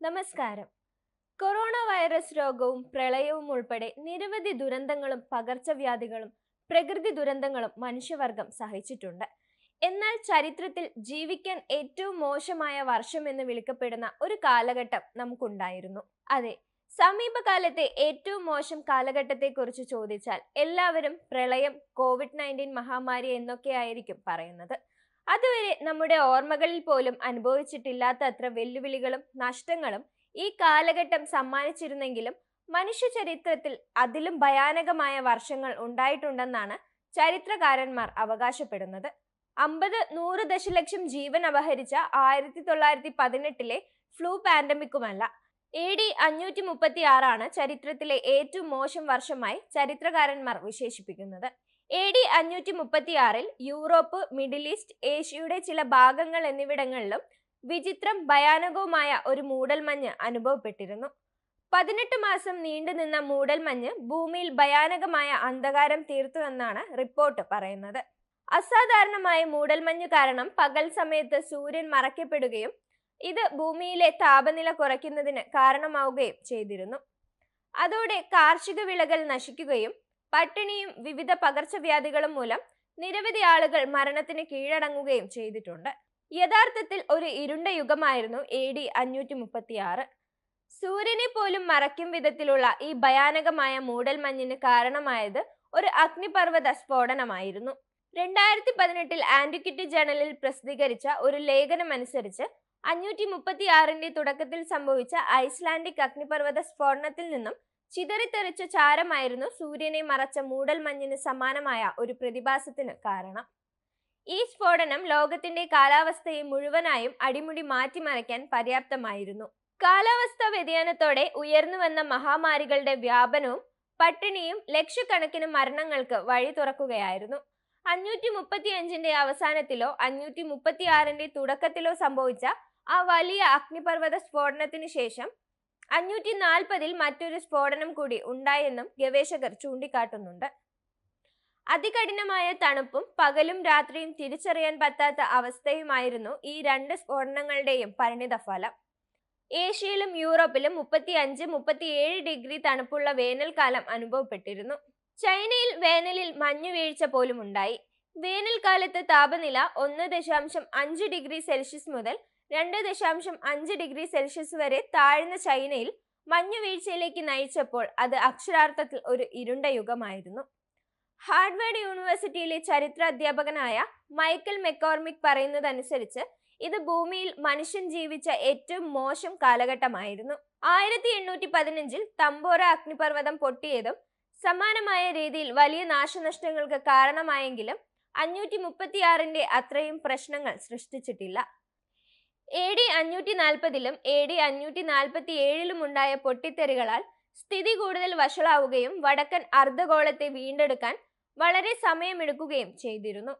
നമസ്കാരം. Corona virus രോഗവും പ്രളയവും ഉൾപ്പെടെ നിരവധി ദുരന്തങ്ങളും പകർച്ചവ്യാധികളും പ്രകൃതി ദുരന്തങ്ങളും മനുഷ്യവർഗം സഹിച്ചിട്ടുണ്ട്. എന്നാൽ ചരിത്രത്തിൽ ജീവിക്കാൻ ഏറ്റവും മോശമായ വർഷം എന്ന് വിളിക്കപ്പെടുന്ന ഒരു കാലഘട്ടം നമുക്കുണ്ടായിരുന്നു. അതെ സമീപകാലത്തെ ഏറ്റവും മോശം കാലഘട്ടത്തെക്കുറിച്ച് ചോദിച്ചാൽ എല്ലാവരും പ്രളയം കോവിഡ് നയന്റീൻ മഹാമാരി എന്നൊക്കെയായിരിക്കും പറയുന്നത്. അതുവരെ നമ്മുടെ ഓർമ്മകളിൽ പോലും അനുഭവിച്ചിട്ടില്ലാത്ത അത്ര വെല്ലുവിളികളും നഷ്ടങ്ങളും ഈ കാലഘട്ടം സമ്മാനിച്ചിരുന്നെങ്കിലും മനുഷ്യ ചരിത്രത്തിൽ അതിലും ഭയാനകമായ വർഷങ്ങൾ ഉണ്ടായിട്ടുണ്ടെന്നാണ് ചരിത്രകാരന്മാർ അവകാശപ്പെടുന്നത്. അമ്പത് നൂറ് ദശലക്ഷം ജീവൻ അപഹരിച്ച ആയിരത്തി തൊള്ളായിരത്തി പതിനെട്ടിലെ ഫ്ലൂ പാൻഡമിക്കുമല്ല. എ ഡി അഞ്ഞൂറ്റി മുപ്പത്തി ആറാണ് ചരിത്രത്തിലെ ഏറ്റവും മോശം വർഷമായി ചരിത്രകാരന്മാർ വിശേഷിപ്പിക്കുന്നത്. എ ഡി അഞ്ഞൂറ്റി മുപ്പത്തി ആറിൽ യൂറോപ്പ് മിഡിൽ ഈസ്റ്റ് ഏഷ്യയുടെ ചില ഭാഗങ്ങൾ എന്നിവിടങ്ങളിലും വിചിത്രം ഭയാനകവുമായ ഒരു മൂടൽമഞ്ഞ് അനുഭവപ്പെട്ടിരുന്നു. പതിനെട്ട് മാസം നീണ്ടുനിന്ന മൂടൽമഞ്ഞ് ഭൂമിയിൽ ഭയാനകമായ അന്ധകാരം തീർത്തുവെന്നാണ് റിപ്പോർട്ട് പറയുന്നത്. അസാധാരണമായ മൂടൽമഞ്ഞ് കാരണം പകൽ സമയത്ത് സൂര്യൻ മറയ്ക്കപ്പെടുകയും ഇത് ഭൂമിയിലെ താപനില കുറയ്ക്കുന്നതിന് കാരണമാവുകയും ചെയ്തിരുന്നു. അതോടെ കാർഷിക വിളകൾ നശിക്കുകയും പട്ടിണിയും വിവിധ പകർച്ചവ്യാധികളും മൂലം നിരവധി ആളുകൾ മരണത്തിന് കീഴടങ്ങുകയും ചെയ്തിട്ടുണ്ട്. യഥാർത്ഥത്തിൽ ഒരു ഇരുണ്ട യുഗമായിരുന്നു എ ഡി അഞ്ഞൂറ്റി മുപ്പത്തി ആറ് സൂര്യനെ പോലും മറയ്ക്കും വിധത്തിലുള്ള ഈ ഭയാനകമായ മൂടൽമഞ്ഞിന് കാരണമായത് ഒരു അഗ്നിപർവത സ്ഫോടനമായിരുന്നു. രണ്ടായിരത്തി പതിനെട്ടിൽ ആന്റിക്വിറ്റി ജേണലിൽ പ്രസിദ്ധീകരിച്ച ഒരു ലേഖനമനുസരിച്ച് അഞ്ഞൂറ്റി മുപ്പത്തി ആറിന്റെ തുടക്കത്തിൽ സംഭവിച്ച ഐസ്ലാൻഡിക് അഗ്നിപർവത സ്ഫോടനത്തിൽ നിന്നും ചിതറിത്തെറിച്ച ചാരമായിരുന്നു സൂര്യനെ മറച്ച മൂടൽമഞ്ഞിന് സമാനമായ ഒരു പ്രതിഭാസത്തിന് കാരണം. ഈ സ്ഫോടനം ലോകത്തിന്റെ കാലാവസ്ഥയെ മുഴുവനായും അടിമുടി മാറ്റിമറിക്കാൻ പര്യാപ്തമായിരുന്നു. കാലാവസ്ഥാ വ്യതിയാനത്തോടെ ഉയർന്നു വന്ന മഹാമാരികളുടെ വ്യാപനവും പട്ടിണിയും ലക്ഷക്കണക്കിന് മരണങ്ങൾക്ക് വഴി തുറക്കുകയായിരുന്നു. അഞ്ഞൂറ്റി മുപ്പത്തി അഞ്ചിന്റെ അവസാനത്തിലോ അഞ്ഞൂറ്റി മുപ്പത്തി ആറിന്റെ തുടക്കത്തിലോ സംഭവിച്ച ആ വലിയ അഗ്നിപർവത സ്ഫോടനത്തിന് ശേഷം അഞ്ഞൂറ്റി നാൽപ്പതിൽ മറ്റൊരു സ്ഫോടനം കൂടി ഉണ്ടായെന്നും ഗവേഷകർ ചൂണ്ടിക്കാട്ടുന്നുണ്ട്. അതികഠിനമായ തണുപ്പും പകലും രാത്രിയും തിരിച്ചറിയാൻ പറ്റാത്ത അവസ്ഥയുമായിരുന്നു ഈ രണ്ട് സ്ഫോടനങ്ങളുടെയും പരിണിത ഫലം ഏഷ്യയിലും യൂറോപ്പിലും മുപ്പത്തി അഞ്ച് മുപ്പത്തിയേഴ് ഡിഗ്രി തണുപ്പുള്ള വേനൽക്കാലം അനുഭവപ്പെട്ടിരുന്നു. ചൈനയിൽ വേനലിൽ മഞ്ഞുവീഴ്ച പോലും ഉണ്ടായി വേനൽക്കാലത്ത് താപനില ഒന്ന് ദശാംശം അഞ്ച് ഡിഗ്രി സെൽഷ്യസ് മുതൽ രണ്ട് ദശാംശം അഞ്ച് ഡിഗ്രി സെൽഷ്യസ് വരെ താഴ്ന്ന ചൈനയിൽ മഞ്ഞുവീഴ്ചയിലേക്ക് നയിച്ചപ്പോൾ അത് അക്ഷരാർത്ഥത്തിൽ ഒരു ഇരുണ്ട യുഗമായിരുന്നു ഹാർഡ്വേർഡ് യൂണിവേഴ്സിറ്റിയിലെ ചരിത്ര അധ്യാപകനായ മൈക്കൽ മെക്കോർമിക് പറയുന്നതനുസരിച്ച് ഇത് ഭൂമിയിൽ മനുഷ്യൻ ജീവിച്ച ഏറ്റവും മോശം കാലഘട്ടമായിരുന്നു. ആയിരത്തി എണ്ണൂറ്റി പതിനഞ്ചിൽ തമ്പോര അഗ്നിപർവതം പൊട്ടിയതും സമാനമായ രീതിയിൽ വലിയ നാശനഷ്ടങ്ങൾക്ക് കാരണമായെങ്കിലും അഞ്ഞൂറ്റി മുപ്പത്തിയാറിന്റെ അത്രയും പ്രശ്നങ്ങൾ സൃഷ്ടിച്ചിട്ടില്ല. എ ഡി അഞ്ഞൂറ്റി നാൽപ്പതിലും എ ഡി അഞ്ഞൂറ്റി നാൽപ്പത്തി ഏഴിലും ഉണ്ടായ പൊട്ടിത്തെറികളാൽ സ്ഥിതി കൂടുതൽ വഷളാവുകയും വടക്കൻ അർദ്ധഗോളത്തെ വീണ്ടെടുക്കാൻ വളരെ സമയമെടുക്കുകയും ചെയ്തിരുന്നു.